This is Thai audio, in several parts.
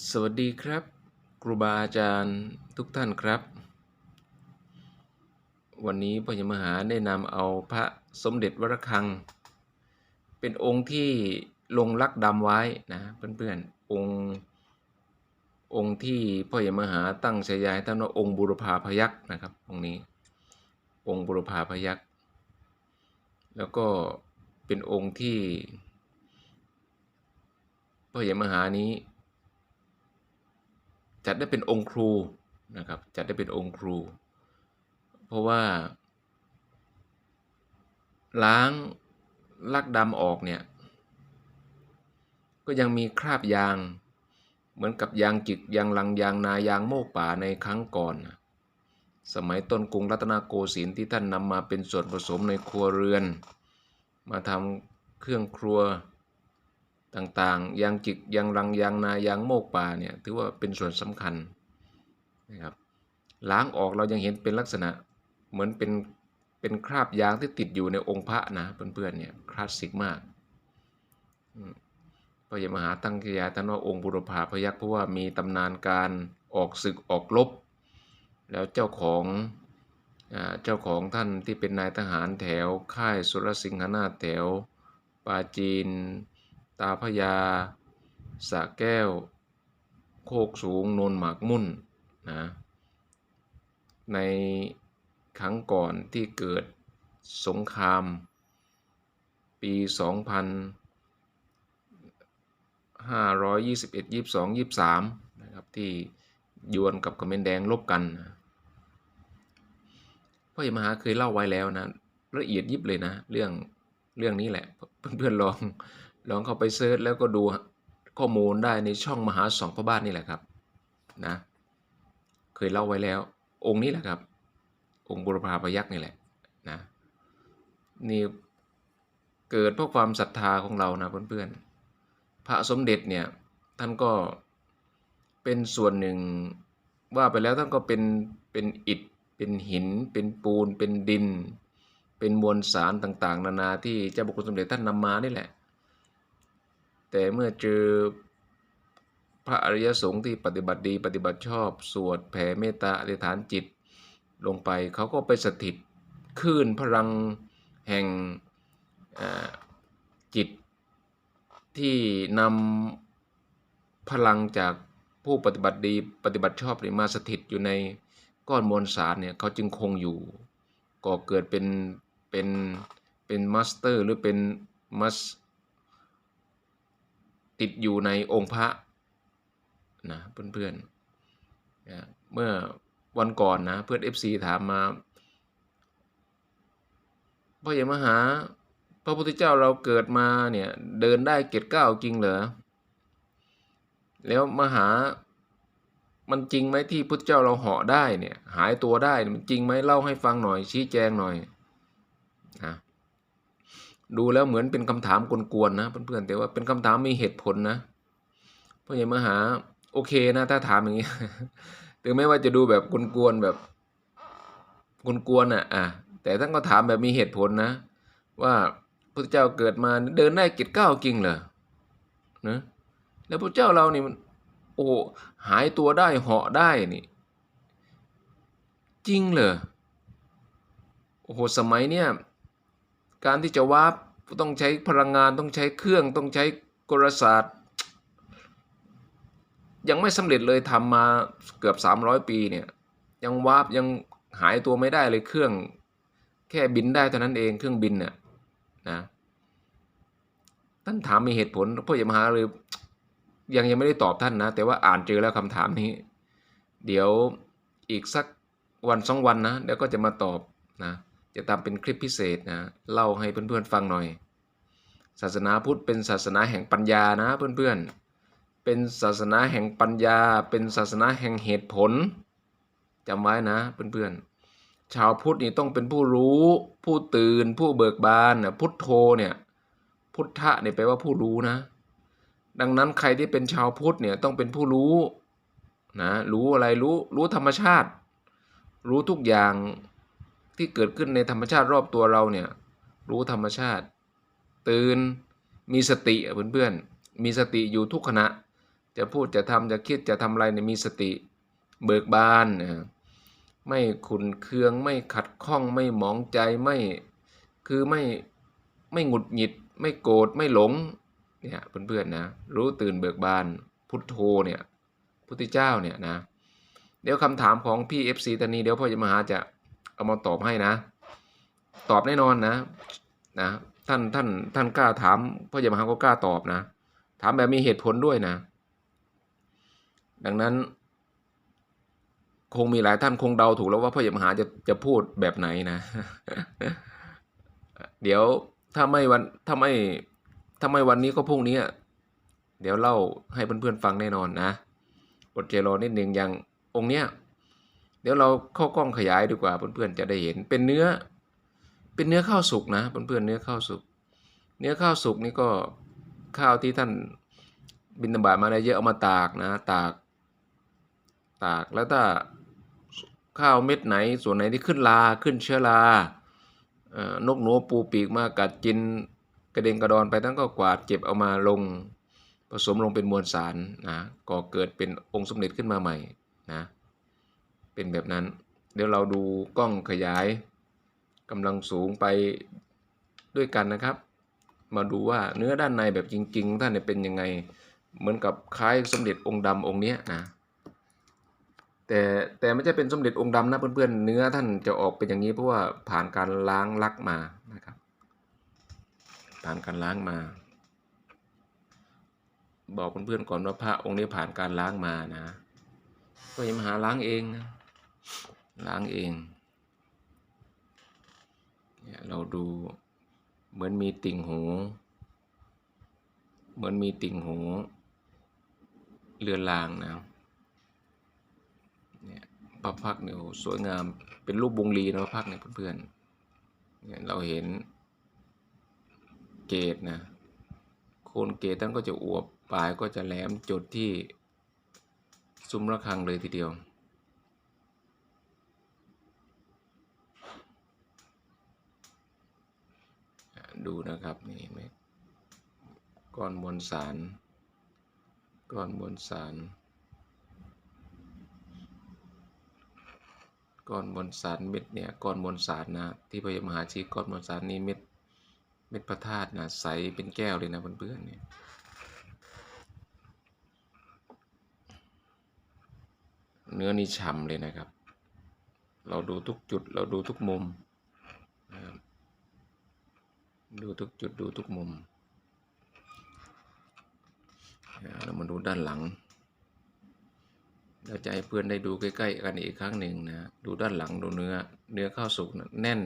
สวัสดีครับ ครูบาอาจารย์ทุกท่านครับ วันนี้พระยมหาได้นำเอาพระสมเด็จวรคัง เป็นองค์ที่ลงลักดำไว้นะเพื่อนๆองค์องค์ที่พ่อใหญ่มหาตั้งฉายาให้ท่านว่าองค์บุรพาพยักษ์นะครับองค์นี้ องค์บุรพาพยักษ์แล้วก็เป็นองค์ที่พ่อใหญ่มหานี้ จัดได้เป็นองค์ครูนะครับ จัดได้เป็นองค์ครู เพราะว่า ล้างลักดำออกเนี่ย ก็ยังมีคราบยาง เหมือนกับยางจิกยางลังยางนายางโมกป่าในครั้งก่อนนะสมัยต้นกรุงรัตนโกสินทร์ที่ท่านนำมาเป็นส่วนผสมในครัวเรือน มาทำเครื่องครัว ต่างๆยางจิกยางรังยางนายางโมกป่าเนี่ยถือว่าเป็นส่วนสำคัญนะครับล้างออกเรายังเห็นเป็นลักษณะเหมือนเป็นเป็นคราบยางที่ติดอยู่ในองค์พระนะเพื่อนๆเนี่ยคลาสสิกมากพระยมหาตั้งขยาท่านว่าองค์บุรพาพยักษ์เพราะว่ามีตำนานการออกศึกออกรบแล้วเจ้าของอเจ้าของท่านที่เป็นนายทหารแถวค่ายสุรสิงหนาถแถวปาจีน ตาพญาสะแก้ว โคกสูง โนนหมากมุ่นนะในครั้งก่อนที่เกิดสงคราม ปี2521 22 23นะครับที่ยวนกับกระเมนแดงลบกันนะพ่อใหญ่มหาเคยเล่าไว้แล้วนะ ละเอียดยิบเลยนะ เรื่องเรื่องนี้แหละ เพื่อนๆลอง ลองเข้าไปเซิร์ชแล้วก็ดูข้อมูลได้ในช่องมหาสองพระบ้านนี่แหละครับนะเคยเล่าไว้แล้ว องค์นี้แหละครับ องค์บุรพาพยักษ์นี่แหละนะนี่เกิดเพราะความศรัทธาของเรานะเพื่อนๆพระสมเด็จเนี่ยท่านก็เป็นส่วนหนึ่งว่าไปแล้วท่านก็เป็นเป็นอิฐเป็นหิน เป็นปูน เป็นดิน เป็นมวลสารต่างๆ นานาที่เจ้าบุคคลสมเด็จท่านนำมานี่แหละ แต่เมื่อเจอพระอริยสงฆ์ที่ปฏิบัติดีปฏิบัติชอบ สวดแผ่เมตตาอธิษฐานจิตลงไปเขาก็ไปสถิตคลื่นพลังแห่งจิตที่นำพลังจากผู้ปฏิบัติดีปฏิบัติชอบมาสถิตอยู่ในก้อนมวลสารเนี่ยเขาจึงคงอยู่ก็เกิดเป็นเป็นเป็นมาสเตอร์หรือเป็นมัส ติดอยู่ในองค์พระนะเพื่อนๆนะเมื่อวันก่อนนะเพื่อน FC ถามมาพ่อใหญ่มหา พระพุทธเจ้าเราเกิดมาเนี่ยเดินได้เกตเก้าจริงเหรอแล้วมหามันจริงไหมที่พุทธเจ้าเราเหาะได้เนี่ย หายตัวได้มันจริงไหมเล่าให้ฟังหน่อยชี้แจงหน่อยนะ ดูแล้วเหมือนเป็นคำถามกวนๆนะเพื่อนๆแต่ว่าเป็นคำถามมีเหตุผลนะพ่อใหญ่มหาโอเคนะถ้าถามอย่างนี้ถึงแม้ว่าจะดูแบบกวนๆแบบกวนๆอะอะแต่ท่านก็ถามแบบมีเหตุผลนะ ว่าพระเจ้าเกิดมาเดินได้กิจเก้าจริงเหรอนะแล้วพระเจ้าเรานี่มันโอ้หายตัวได้เหาะได้นี่จริงเหรอโอ้โหสมัยเนี้ย การที่จะวาร์ปต้องใช้พลังงานต้องใช้เครื่องต้องใช้กลศาสตร์ ยังไม่สำเร็จเลยทำมาเกือบ 300 ปีเนี่ยยังวาร์ปยังหายตัวไม่ได้เลยเครื่องแค่บินได้เท่านั้นเองเครื่องบินเนี่ยนะท่านถามมีเหตุผลพ่ออย่ามหาเลยยังยังไม่ได้ตอบท่านนะ แต่ว่าอ่านเจอแล้วคำถามนี้ เดี๋ยวอีกสักวันสองวันนะเดี๋ยวก็จะมาตอบนะ จะทำเป็นคลิปพิเศษนะเล่าให้เพื่อนๆฟังหน่อย ศาสนาพุทธเป็นศาสนาแห่งปัญญานะเพื่อนๆ เป็นศาสนาแห่งปัญญา เป็นศาสนาแห่งเหตุผลจำไว้นะเพื่อนๆ ชาวพุทธนี่ต้องเป็นผู้รู้ ผู้ตื่น ผู้เบิกบานนะพุทโธเนี่ยพุทธะเนี่ยแปลว่าผู้รู้นะ ดังนั้นใครที่เป็นชาวพุทธเนี่ยต้องเป็นผู้รู้นะรู้อะไรรู้รู้ธรรมชาติ รู้ทุกอย่าง ที่เกิดขึ้นในธรรมชาติรอบตัวเราเนี่ยรู้ธรรมชาติ ตื่นมีสติเพื่อนๆมีสติอยู่ทุกขณะ จะพูดจะทำจะคิดจะทำอะไรเนี่ยมีสติเบิกบานนะไม่ขุนเคืองไม่ขัดข้องไม่หมองใจไม่คือไม่ไม่หงุดหงิด ไม่โกรธไม่หลงเนี่ยเพื่อนๆนะรู้ตื่นเบิกบานพุทโธเนี่ยพุทธเจ้าเนี่ยนะเดี๋ยวคำถามของพี่ FC ตอนนี้เดี๋ยวพ่อจะมาหาจะ เอามาตอบให้นะ ตอบแน่นอนนะนะท่านท่านท่านกล้าถามพ่อจะมหาก็กล้าตอบนะ ถามแบบมีเหตุผลด้วยนะ ดังนั้น คงมีหลายท่านคงเดาถูกแล้วว่าพ่อใหญ่มหาจะจะพูดแบบไหนนะ เดี๋ยวถ้าไม่วันถ้าไม่ถ้าไม่วันนี้ก็พรุ่งนี้อะเดี๋ยวเล่าให้เพื่อนๆฟังแน่นอนนะอดใจรอนิดหนึ่งอย่างองค์เนี้ย เดี๋ยวเราเข้ากล้องขยายดีกว่าเพื่อนๆจะได้เห็นเป็นเนื้อ เป็นเนื้อข้าวสุกนะเพื่อนๆเนื้อข้าวสุก เนื้อข้าวสุกนี่ก็ข้าวที่ท่านบินตบาตมาได้เยอะเอามาตากนะตาก ตากแล้วถ้าข้าวเม็ดไหนส่วนไหนที่ขึ้นลาขึ้นเชื้อราอนกหนูปูปีกมากัดกินกระเด็นกระดอนไปทั้งก็กวาดเก็บเอามาลงผสมลงเป็นมวลสารนะก่อเกิดเป็นองค์สมเด็จขึ้นมาใหม่นะ เป็นแบบนั้น เดี๋ยวเราดูกล้องขยายกำลังสูงไปด้วยกันนะครับ มาดูว่าเนื้อด้านในแบบจริงๆท่านเนี่ยเป็นยังไงเหมือนกับคล้ายสมเด็จองค์ดำองค์นี้นะแต่แต่ไม่ใช่เป็นสมเด็จองค์ดำนะเพื่อนๆเนื้อท่านจะออกเป็นอย่างนี้เพราะว่าผ่านการล้างลักมานะครับ ผ่านการล้างมา บอกเพื่อนๆก่อนว่าพระองค์นี้ผ่านการล้างมานะก็ยังมาหาล้างเองนะ ล้างเองเนี่ยเราดูเหมือนมีติ่งหู เหมือนมีติ่งหู เรือนรางนะเนี่ยพระพักเนี่ยสวยงามเป็นรูปวงลีนะพระพักเนี่ยเพื่อนๆเนี่ยเราเห็นเกตนะโคนเกตท่านก็จะอวบปลายก็จะแหลมจุดที่ซุ้มระฆังเลยทีเดียว ดูนะครับนี่เห็นไหมก้อนมวลสาร ก้อนมวลสาร ก้อนมวลสารเม็ดเนี่ยก้อนมวลสารนะที่พยมหาชีก้อนมวลสารนี้เม็ดเม็ดพระธาตุนะใสเป็นแก้วเลยนะเพื่อนๆเนี่ยเนื้อนี่ฉ่ำเลยนะครับ เราดูทุกจุดเราดูทุกมุมนะครับ ดูทุกจุดดูทุกมุมอ่าเรามาดูด้านหลัง เราจะให้เพื่อนได้ดูใกล้ๆกันอีกครั้งหนึ่งนะ ดูด้านหลังดูเนื้อ เนื้อข้าวสุกแน่น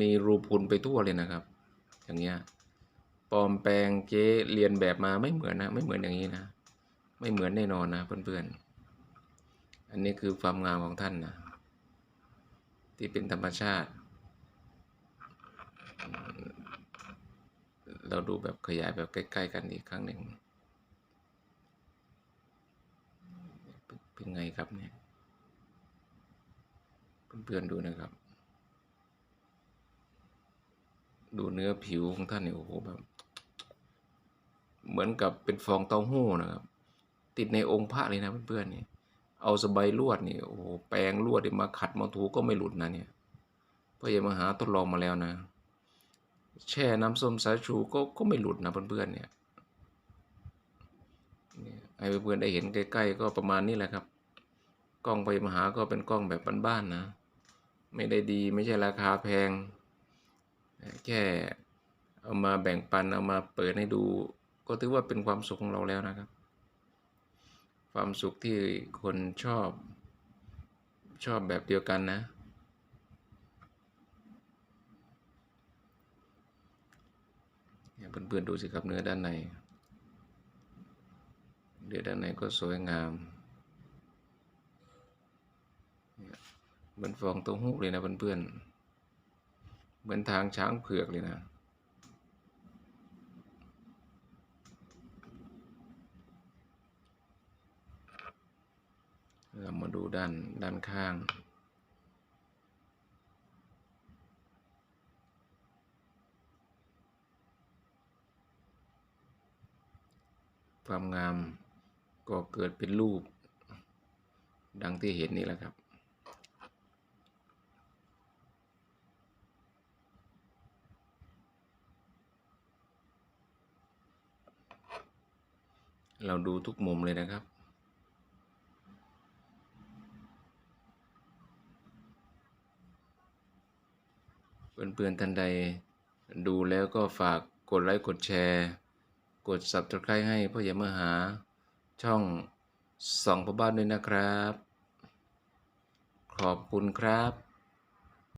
มีรูพุนไปทั่วเลยนะครับ อย่างเงี้ย ปลอมแปลงเจ๊เรียนแบบมาไม่เหมือนนะ ไม่เหมือนอย่างนี้นะ ไม่เหมือนแน่นอนนะเพื่อนๆ อันนี้คือความงามของท่านนะ ที่เป็นธรรมชาติ เราดูแบบขยายแบบใกล้ๆกันอีกครั้งหนึ่ง เป็นไงครับเนี่ยเพื่อนๆดูนะครับ ดูเนื้อผิวของท่านเนี่ยโอ้โหแบบ เหมือนกับเป็นฟองเต้าหู้นะครับ ติดในองค์พระเลยนะเพื่อนๆเนี่ยเอาสบายลวดนี่โอ้โหแปรงลวดนี่มาขัดมาถูก็ไม่หลุดนะเนี่ยพ่อใหญ่มาหาทดลองมาแล้วนะ แช่น้ำส้มสายชูก็ก็ไม่หลุดนะเพื่อนๆเนี่ยเนี่ยให้เพื่อนๆได้เห็นใกล้ๆก็ประมาณนี้แหละครับ กล้องไปมหาก็เป็นกล้องแบบบ้านๆนะ ไม่ได้ดีไม่ใช่ราคาแพง แค่เอามาแบ่งปันเอามาเปิดให้ดู ก็ถือว่าเป็นความสุขของเราแล้วนะครับ ความสุขที่คนชอบชอบแบบเดียวกันนะ เนี่ยเพื่อนๆดูสิครับเนื้อด้านในเนื้อด้านในก็สวยงามเนี่ยเหมือนฟองเต้าหู้เลยนะเพื่อนๆเหมือนทางช้างเผือกเลยนะเรามาดูด้านด้านข้าง เความงามก็เกิดเป็นรูป ดังที่เห็นนี่แหละครับเราดูทุกมุมเลยนะครับ เพื่อนๆท่านใดดูแล้วก็ฝากกดไลค์กดแชร์ กด subscribe ให้พ่อใหญ่มหา ช่องส่องพ่อบ้านด้วยนะครับ ขอบคุณครับ